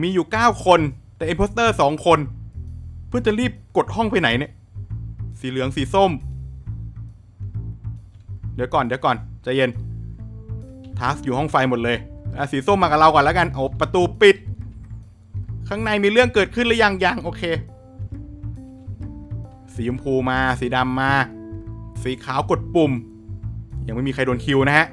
มีอยู่ 9 คน แต่อิ p โพสเตอร์ 2 คน เพื่อจะรีบกดห้องไปไหนเนี่ย สีเหลืองสีส้ม เดี๋ยวก่อนเดี๋ยวก่อนใจเย็นทัสอยู่ห้องไฟหมดเลยอะสีส้มมากับเราก่อนแล้วกันโอ้ประตูปิด ข้างในมีเรื่องเกิดขึ้นหรือยังยังโอเค สีชมพูมา สีดำมา สีขาวกดปุ่ม ยังไม่มีใครโดนคิวนะฮะ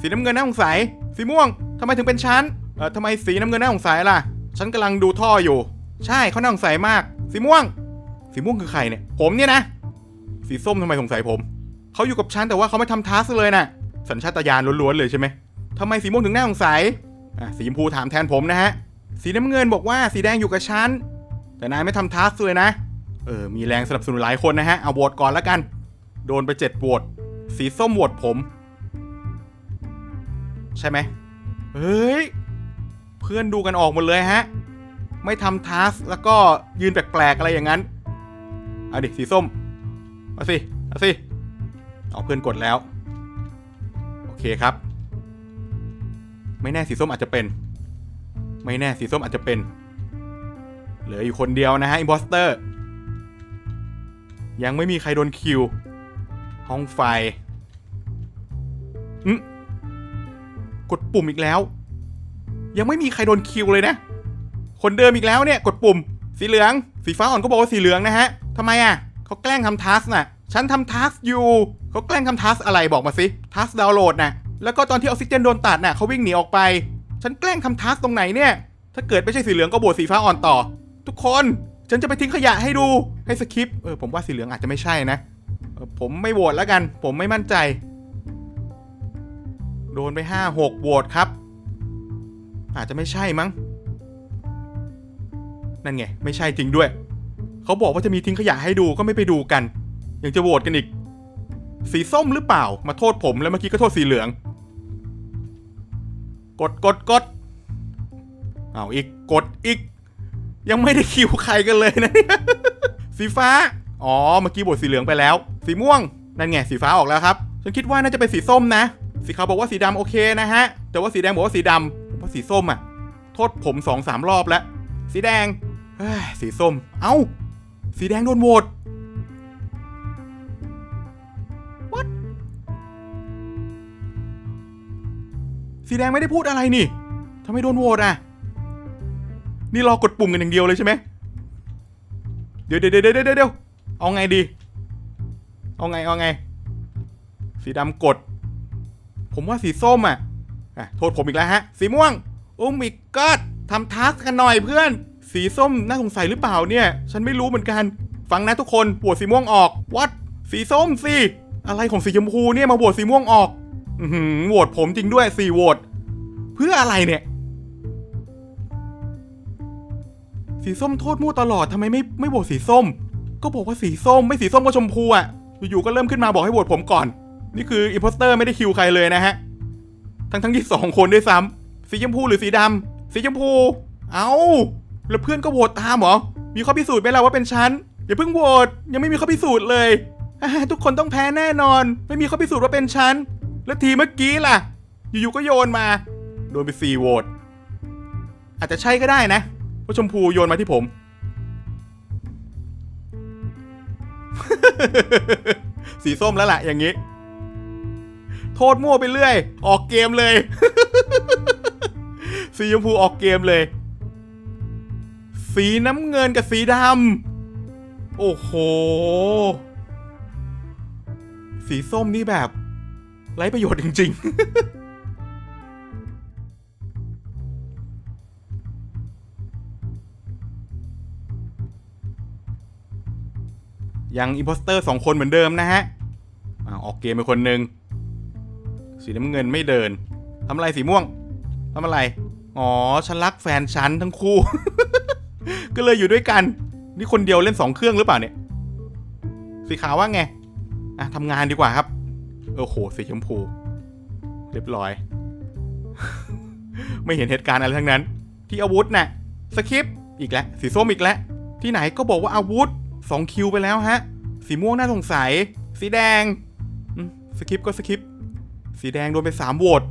สีน้ำเงินน่าสงสัย สีม่วงทำไมถึงเป็นฉันเออทำไมสีน้ำเงินน่าสงสัยล่ะ ฉันกำลังดูท่ออยู่ ใช่เขาน่าสงสัยมาก สีม่วง สีม่วงคือใครเนี่ย ผมเนี่ยนะ สีส้มทำไมสงสัยผม เขาอยู่กับฉันแต่ว่าเขาไม่ทำทัสเลยนะ่ะ สัญชาตญาณล้วนๆเลยใช่ไหมทำไมสีม่วงถึงน่าสงสัย อะ สีชมพูถามแทนผมนะฮะ สีน้ำเงินบอกว่าสีแดงอยู่กับฉัน แต่นายไม่ทำทัสเลยนะ เออ มีแรงสนับสนุนหลายคนนะฮะ เอาโหวตก่อนแล้วกัน โดนไปเจ็ดโหวต สีส้มโหวตผม ใช่ไหมเฮ้ย เพื่อนดูกันออกหมดเลยฮะ ไม่ทำทัสแล้วก็ยืนแปลกๆอะไรอย่างนั้นเอาดิสีส้มเอาสิเอาสิเอาเพื่อนกดแล้ว โอเคครับ ไม่แน่สีส้มอาจจะเป็น ไม่แน่สีส้มอาจจะเป็น เหลืออยู่คนเดียวนะฮะอิมพอสเตอร์ ยังไม่มีใครโดนคิว ห้องไฟอืมกดปุ่มอีกแล้ว ยังไม่มีใครโดนคิวเลยนะ คนเดิมอีกแล้วเนี่ยกดปุ่ม สีเหลือง สีฟ้าอ่อนก็บอกว่าสีเหลืองนะฮะทำไมอะเขาแกล้งทำทัสน่ะ ฉันทำทัสอยู่เขาแกล้งทำทัสอะไรบอกมาสิทัสดาวน์โหลดน่ะแล้วก็ตอนที่ออกซิเจนโดนตัดน่ะเขาวิ่งหนีออกไป ฉันแกล้งทำทัสตรงไหนเนี่ย ถ้าเกิดไม่ใช่สีเหลืองก็บวตสีฟ้าอ่อนต่อ ทุกคนฉันจะไปทิ้งขยะให้ดูให้สคริปเออผมว่าสีเหลืองอาจจะไม่ใช่นะออผมไม่โหวตแล้วกัน ผมไม่มั่นใจ โดนไปห้าหกโหวตครับ อาจจะไม่ใช่มั้ง นั่นไง ไม่ใช่จริงด้วย เขาบอกว่าจะมีทิ้งขยะให้ดูก็ไม่ไปดูกัน ยังจะโหวตกันอีก สีส้มหรือเปล่า มาโทษผมแล้วเมื่อกี้ก็โทษสีเหลือง กดกดกดเอาอีกกดอีก ยังไม่ได้คิวใครกันเลยนะเนี่ยสีฟ้า อ๋อ เมื่อกี้บทสีเหลืองไปแล้ว สีม่วง นั่นไง สีฟ้าออกแล้วครับ ฉันคิดว่าน่าจะเป็นสีส้มนะ สีขาวบอกว่าสีดำโอเคนะฮะ แต่ว่าสีแดงบอกว่าสีดำผมว่า สีส้มอะโทษผมสองสามรอบแล้ว สีแดงสีส้ม เอ้า สีแดงโดนโหวต What สีแดงไม่ได้พูดอะไรนี่ทำไมโดนโหวตอะ นี่รอกดปุ่มกันอย่างเดียวเลยใช่ไหมเดี๋ยวเดี๋ยวเดี๋ยวเดี๋ยวเดี๋ยวเอาไงดี เอาไง เอาไง สีดำกด ผมว่าสีส้มอะ อะโทษผมอีกแล้วฮะ สีม่วง โอ้มิกัดทำทัสกันหน่อยเพื่อน สีส้มน่าสงสัยหรือเปล่าเนี่ย ฉันไม่รู้เหมือนกัน ฟังนะทุกคนโหวตสีม่วงออก วัด สีส้มสิ อะไรของสีชมพูเนี่ยมาโหวตสีม่วงออก อือหือโหวตผมจริงด้วยสี่โหวต เพื่ออะไรเนี่ย สีส้มโทษมั่วตลอดทำไมไม่ไม่โหวตสีส้ม ก็บอกว่าสีส้มไม่สีส้มก็ชมพูอะอยู่ๆก็เริ่มขึ้นมาบอกให้โหวตผมก่อน นี่คืออิ p โพสเตอร์ไม่ได้คิวใครเลยนะฮะ ทั้งทั้งที่สองคนด้วยซ้ำสีชมพูหรือสีดำสีชมพู เอ้า แล้วเพื่อนก็โหวตตามเหรอ มีข้อพิสูจน์ไหมล่ะว่าเป็นฉันอย่าเพิ่งโหวตยังไม่มีข้อพิสูจน์เลยทุกคนต้องแพ้แน่นอน ไม่มีข้อพิสูจน์ว่าเป็นฉันแล้วทีเมื่อกี้ล่ะ อยู่ๆก็โยนมา โดนไปสี่โหวตอาจจะใช่ก็ได้นะเพราะชมพูโยนมาที่ผม สีส้มแล้วล่ะอย่างนี้ โทษมั่วไปเรื่อย ออกเกมเลย สีชมพูออกเกมเลย สีน้ำเงินกับสีดำโอ้โห สีส้มนี่แบบ ไร้ประโยชน์จริง ๆยังอิ p โพสเตอร์สองคนเหมือนเดิมนะฮะอออกเกมไปคนหนึ่ง สีน้ำเงินไม่เดินทำอะไรสีม่วงทำอะไร อ๋อ ฉันรักแฟนฉันทั้งคู่ ก็เลยอยู่ด้วยกัน นี่คนเดียวเล่นสองเครื่องหรือเปล่าเนี่ย สีขาวว่าไง อะทำงานดีกว่าครับโอ้โห สีชมพู เรียบร้อย ไม่เห็นเหตุการณ์อะไรทั้งนั้น ที่อาวุธน่ะ สคริปอีกแล้ว สีส้มอีกแล้ว ที่ไหนก็บอกว่าอาวุธสองคิวไปแล้วฮะ สีม่วงน่าสงสัย สีแดง สคริปก็สคริป สีแดงโดนไปสามโหวต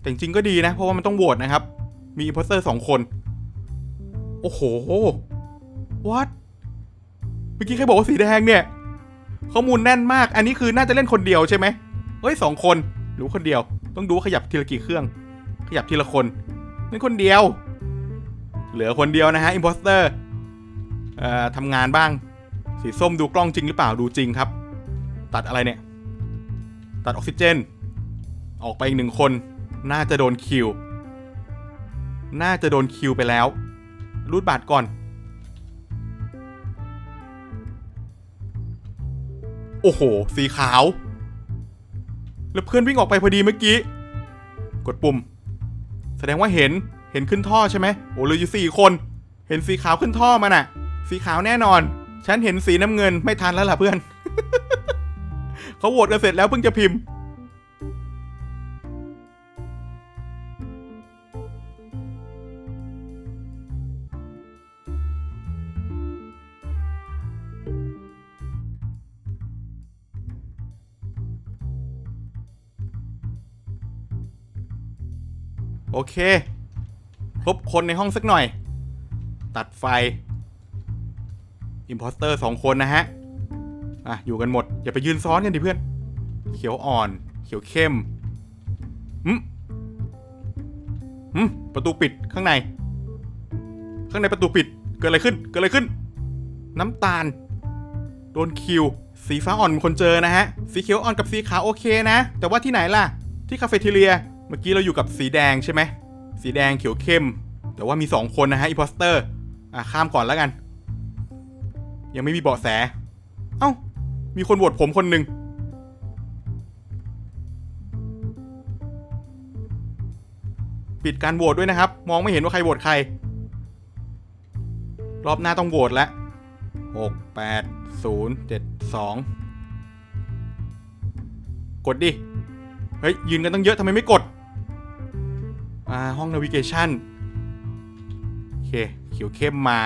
แต่จริงก็ดีนะ เพราะว่ามันต้องโหวตนะครับ มีอิ p โพสเตอร์สองคน โอ้โห what เมื่อกี้ใครบอกว่าสีแดงเนี่ย ข้อมูลแน่นมาก อันนี้คือน่าจะเล่นคนเดียวใช่ไหมเอ้ยสองคน หรือคนเดียว ต้องดูขยับทีละกี่เครื่อง ขยับทีละคนเล่นคนเดียว เหลือคนเดียวนะฮะอิ p โพสเตอร์เอ่อทำงานบ้าง สีส้มดูกล้องจริงหรือเปล่าดูจริงครับ ตัดอะไรเนี่ย ตัดออกซิเจน ออกไปอีกหนึ่งคน น่าจะโดนคิว น่าจะโดนคิวไปแล้ว รูดบัตรก่อน โอ้โห สีขาว แล้วเพื่อนวิ่งออกไปพอดีเมื่อกี้ กดปุ่ม แสดงว่าเห็น เห็นขึ้นท่อใช่ไหมโอ้เลยอยู่สี่คน เห็นสีขาวขึ้นท่อมาน่ะ สีขาวแน่นอน ฉันเห็นสีน้ำเงินไม่ทันแล้วล่ะเพื่อน เขาโหวตกันเสร็จแล้วเพิ่งจะพิมพ์โอเค ครบคนในห้องสักหน่อย ตัดไฟ อิมพอสเตอร์สองคนนะฮะ อะอยู่กันหมด อย่าไปยืนซ้อนกันดิเพื่อน เขียวอ่อน เขียวเข้มหืมหืมประตูปิดข้างใน ข้างในประตูปิดเกิดอะไรขึ้นเกิดอะไรขึ้น น้ำตาล โดนคิว สีฟ้าอ่อนคนเจอนะฮะ สีเขียวอ่อนกับสีขาวโอเคนะ แต่ว่าที่ไหนล่ะ ที่คาเฟ่เทเลีย เมื่อกี้เราอยู่กับสีแดงใช่ไหม สีแดงเขียวเข้ม แต่ว่ามี 2 คนนะฮะอีพอสเตอร์อะข้ามก่อนแล้วกัน ยังไม่มีเบาะแส มีคนโหวตผมคนหนึ่งปิดการโหวตด้วยนะครับ มองไม่เห็นว่าใครโหวตใคร รอบหน้าต้องโหวตแล้วหกแปดศูนย์เจ็ดสองกดดิ เฮ้ย ยืนกันตั้งเยอะทำไมไม่กด อ่า ห้องนาวิเกชันโอเค เขียวเข้มมา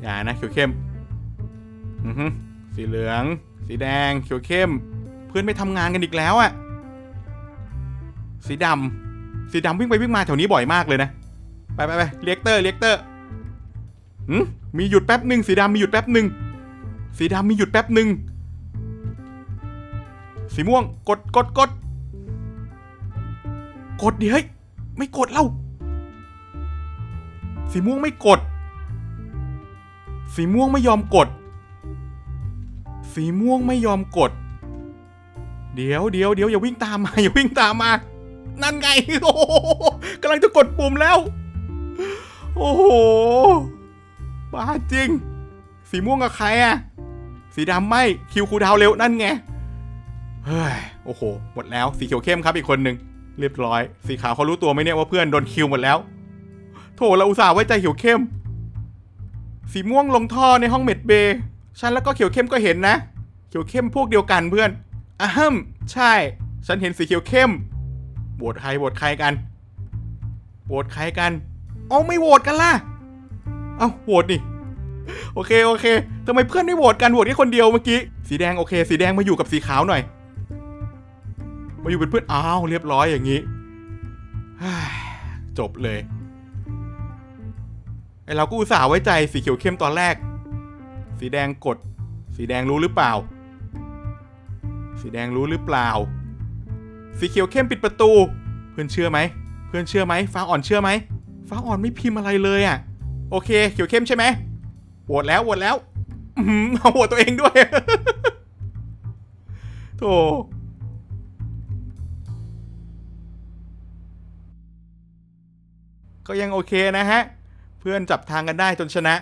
อย่านะ เขียวเข้ม อือฮึ สีเหลือง สีแดง เขียวเข้ม เพื่อนไม่ทำงานกันอีกแล้วอะสีดำสีดำวิ่งไปวิ่งมาแถวนี้บ่อยมากเลยนะ ไปไปไปเรียกเตอร์เรียกเตอร์หืมมีหยุดแป๊บหนึ่งสีดำมีหยุดแป๊บหนึ่งสีดำมีหยุดแป๊บหนึ่งสีม่วงกดกดกดกดดิเฮ้ยไม่กดเล่าสีม่วงไม่กด สีม่วงไม่ยอมกด สีม่วงไม่ยอมกด เดี๋ยวเดี๋ยวเดี๋ยวอย่าวิ่งตามมาอย่าวิ่งตามมา นั่นไงโอ้โหกำลังจะกดปุ่มแล้ว โอ้โหบ้าจริง สีม่วงกับใครอะสีดำไม่คิวคูดาวเร็วนั่นไงเฮ้ยโอ้โห หมดแล้วสีเขียวเข้มครับอีกคนหนึ่งเรียบร้อย สีขาวเขารู้ตัวไหมเนี่ยว่าเพื่อนโดนคิวหมดแล้ว โถเราอุตส่าห์ไว้ใจเขียวเข้ม สีม่วงลงท่อในห้องเม็ดเบย์ ฉันแล้วก็เขียวเข้มก็เห็นนะ เขียวเข้มพวกเดียวกันเพื่อนอะฮึมใช่ ฉันเห็นสีเขียวเข้มโหวตใครโหวตใครกันโหวตใครกันเอาไม่โหวตกันล่ะ เอาโหวตดิโอเคโอเคทำไมเพื่อนไม่โหวตกันโหวตแค่คนเดียวเมื่อกี้ สีแดงโอเค สีแดงมาอยู่กับสีขาวหน่อย มาอยู่เป็นเพื่อน อ้าว เรียบร้อยอย่างนี้ จบเลยไอเราก็อุตส่าห์ไว้ใจสีเขียวเข้มตอนแรก สีแดงกด สีแดงรู้หรือเปล่า สีแดงรู้หรือเปล่า สีเขียวเข้มปิดประตู เพื่อนเชื่อไหม เพื่อนเชื่อไหม ฟ้าอ่อนเชื่อไหม ฟ้าอ่อนไม่พิมพ์อะไรเลยอะ่ะ โอเค เขียวเข้มใช่ไหมโหวตแล้วโหวตแล้วอื้อหือเอาโหวตตัวเองด้วยโธ่ก็ยังโอเคนะฮะ เพื่อนจับทางกันได้จนชนะ